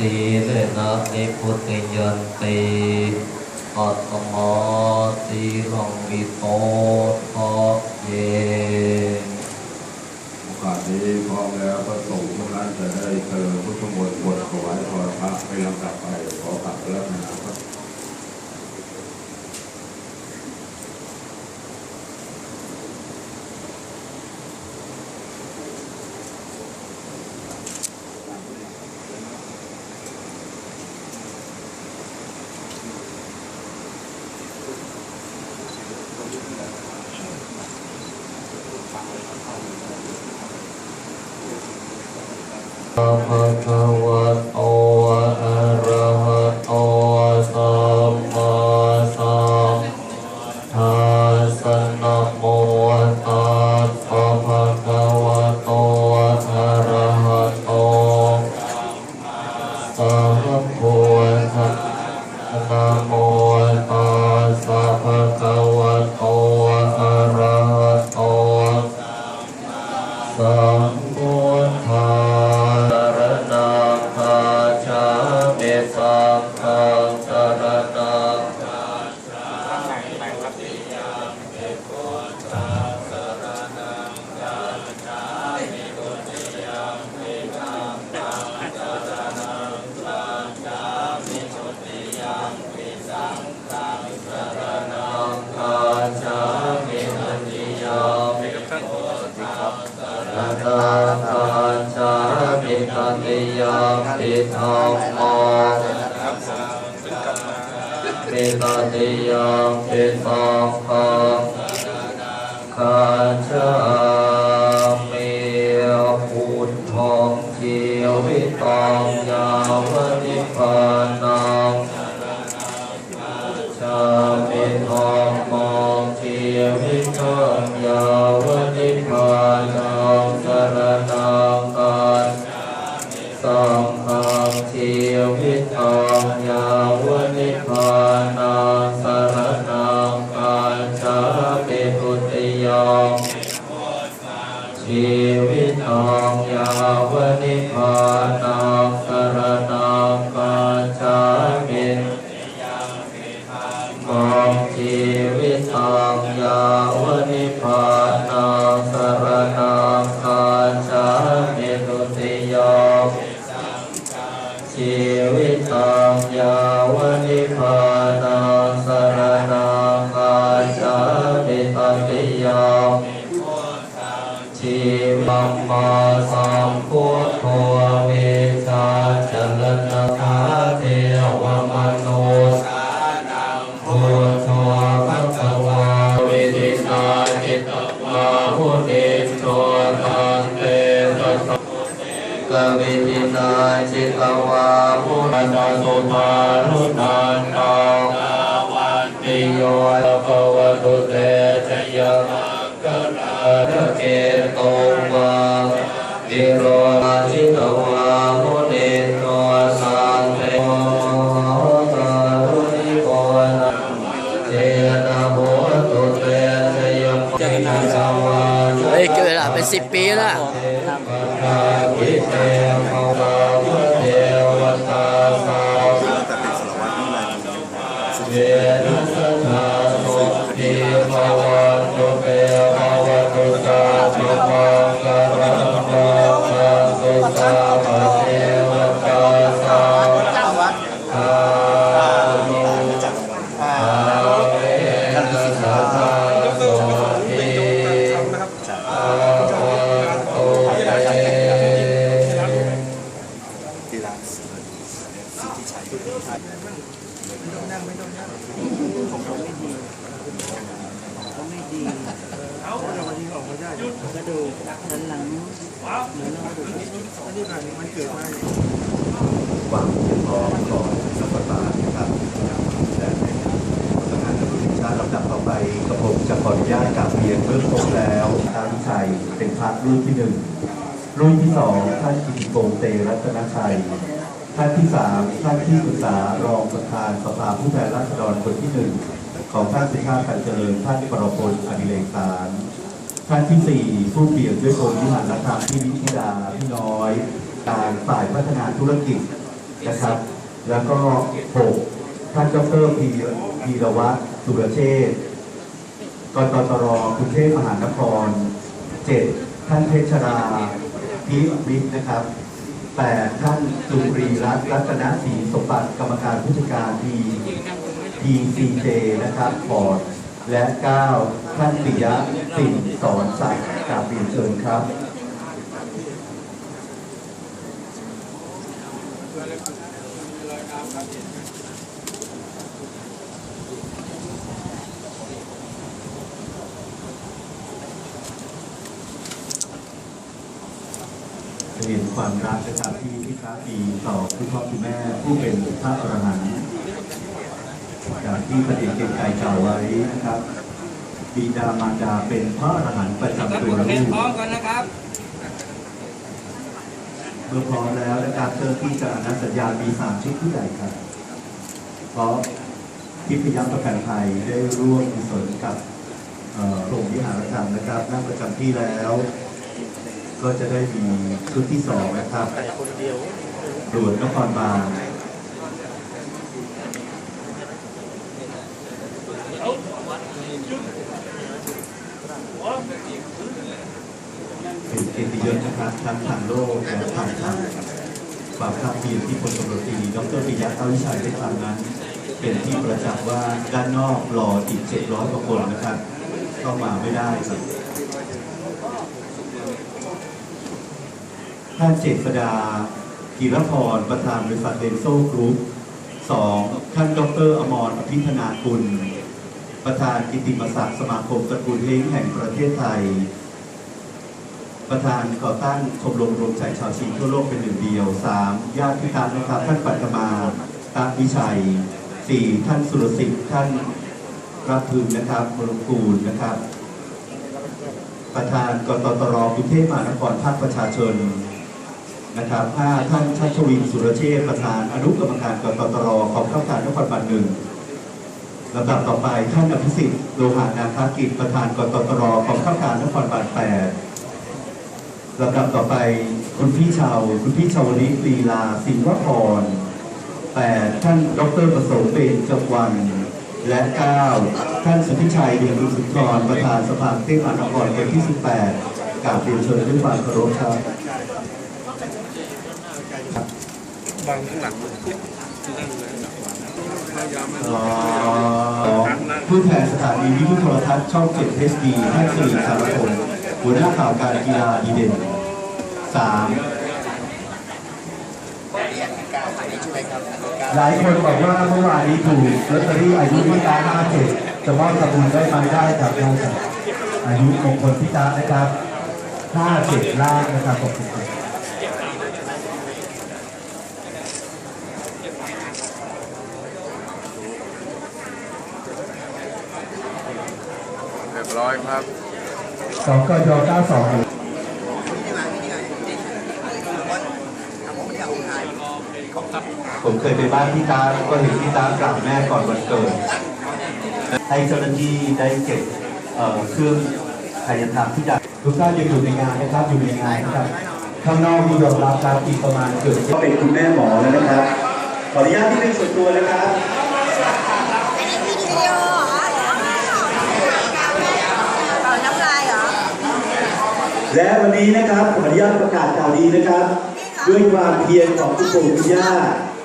สีเลนะนิพุติยันติอัตมาสีรังวิโตทะเยโอกาสนี้พร้อมแล้วพระสงฆ์ทุกท่านจะได้เจริญพุทธมนต์บทถวายพรพระในลำดับไปขอขับรัตนาพระอะ สังฆัง สังฆังชีวิตังยาวนิพพานังสรณังกันชาปิตุติยมชีวิตังยาวนิพพานังสรณังกันชามิมองชี ตติยมชีวัมมาสัมพุทโธวิชาจรณคาเทวมโนสาพุทโธภะคะวาวิริสาจิตตวาหุนิสโตตังเตตัสกวิทินาจิตตวาพุทธาสุภาลุนันตังวันติ โยภวตุเตชยมังกราเกตงวาวิโรจิตวาหุนิสโตสังเตโมตารุนิโกนะเจนะโหตุเตชยมเจนสวาเฮ้ยเกิดละเป็นสิบปีแล้วปะกิเตภวะ นะสทาสุขีภวัน ความพร้อมของสัมปทานนะครับและในสำนักงานตำรวจแห่งชาติลำดับต่อไปกระผมจะขออนุญาตกราบเรียนเบื้องต้นแล้วตาวิชัยเป็นพระรุ่นที่หนึ่งรุ่นที่สองท่านกิติพงษ์เตรัตนชัยท่านที่สามท่านที่ปรึกษารองประธานสภาผู้แทนราษฎรคนที่หนึ่งของท่านสุชาติตันเจริญท่านปรพลอดิเรกสารท่านที่สี่ผู้เปลี่ยนด้วยโพธิหันธรรมที่วิทยาพี่น้อย การฝ่ายพัฒนาธุรกิจนะครับ แล้วก็หกท่านดรพีพีรวัตรสุรเชษกตตรกรุงเทพมหานครเจ็ดท่านเพชราพีวิทนะครับแปดท่านสุรีรัตน์รัตนศรีสมบัติกรรมการผู้จัดการที PCJ นะครับบอร์ดและ 9 ท่านปิยะสินสอนศักดิ์กาบเรียนเชิญครับ เรียนความรักนะครับที่พี่พระปีต่อคุณพ่อคุณแม่ผู้เป็นพระอรหันต์จากที่พระเดชเกรียงไกรกล่าวไว้นะครับบิดามารดาเป็นพระอรหันต์ประจำตัวลูกพร้อมกันนะครับ มื่อพร้อมแล้วนะครับเจ้าที่จะอนัสัญญามีสามชิ้นที่ใหญ่ครับเพราะทิพยประกันภัยได้ร่วมกุศลกับโรงวิหารธรรมนะครับนั่งประจำที่แล้ว ก็จะได้มีชุดที่สองนะครับตรวจนครบาล เป็นเกียรติยศนะครับทั้งทางโลกและทางธรรมความภาคเพียรที่พลตำรวจตรีดรปิยะเต้าวิชัยได้ทำนั้น เป็นที่ประจักษ์ว่าด้านนอกรออีก700กว่าคนนะครับเข้ามาไม่ได้ครับท่านเจษดากีรพรประธานบริษัทเดนโซกรุ๊ปสองท่านดรอมรอภิธนากุลประธานกิตติมศักดิ์สมาคมตระกูลเล้งแห่งประเทศไทย ประธานก่อตั้งชมรมรวมใจชาวชีทั่วโลกเป็นหนึ่งเดียวสามญาติพิธานนะครับ ท่านปัตมาตาวิชัยสี่ท่านสุรสิทธิ์ท่านรับพึงนะครับมรกูลนะครับ ประธานกตตรกรุงเทพมหานครภาคประชาชนนะครับห้าท่านชัชวินสุรเชษประธานอนุกรรมการกตตรของข้าการนครบัณฑหนึ่งลำดับต่อไปท่านอภิสิทธิ์โลหานาคากิจประธานกตตรของข้าการนครบัณฑแปด ลำดับต่อไปคุณพี่ชาวคุณพี่ชาวลิลีลาสิงห์วพรแปดท่านดรประสงค์เป็นจงวัน และเก้าท่านสุทธิชัยเดียรุสุนทรประธานสภาเทพมหานครคนที่18กราบเรียนเชิญด้วยความเคารพครับบางข้างหลังผู้แทนสถานีวิทยุโทรทัศน์ช่อง 7 HD ท่านสิริสารพงศ์ หัวหน้าข่าวการกีฬาดีเด่นสามหลายคนบอกว่าเมื่อวานนี้ถูกลอตเตอรี่อายุที่ตา57จะมอบสมุนได้ไหมได้จากนายสัตว์อายุมงคลพิจารนะครับ57ล่างนะครับ67เรียบร้อยครับ สองกย92ผมเคยไปบ้านพี่ตาก็เห็นพี่ตากราบแม่ก่อนวันเกิด ให้เจ้าหน้าที่ได้เก็บเอ่อเครื่องกายธรรมที่จะทุกท่านยังอยู่ในงานนะครับอยู่ในงานนะครับข้างนอกมียอมรับการอีกประมาณเกือบก็เป็นคุณแม่หมอแล้วนะครับขออนุญาตที่เป็นส่วนตัวนะครับ เป่าน้ำลายเหรอ และวันนี้นะครับขออนุญาตประกาศข่าวดีนะครับ ด้วยความเพียรของคุณปู่คุณย่า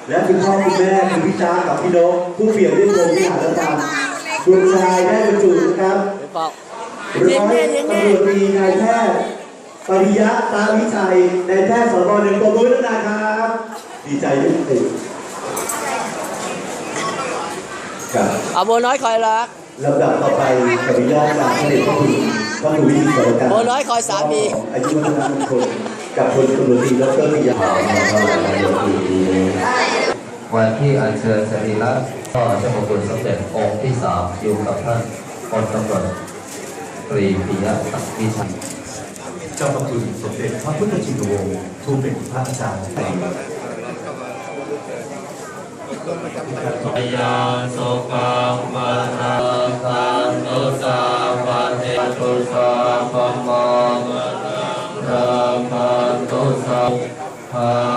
และคุณพ่อคุณแม่คุณพี่จ้ากับพี่นกผู้เปลี่ยนด้วยโครงวิหารธรรมดวงชายได้บรรจุนะครับเปล่าร้อยตำรวจตรีนายแพทย์ปริยะตาวิชัยนายแพทย์สบหนึ่งปรบมือด้วยนะครับ ดีใจด้วยคุณปู่ครับเอาบัวน้อยคอยรักลำดับต่อไปขออนุญาตกราบพระเดชพระคุณ พระครูวิจิตรสรการโอ้น้อยคอยสามี อายุวัฒนมงคลกับพลตำรวจตรีดรปิยะวันที่อัญเชิญสรีระก็เจ้าพระคุณสมเด็จองค์ที่สามอยู่กับท่านพลตำรวจตรีปิยะศักดิ์วิชัยเจ้าพระคุณสมเด็จพระพุทธชินวงศ์ผู้เป็นพระอาจารย์ยาสุขังมานาคันตุสาวันเต ตุสาปมังรามันตุสาภา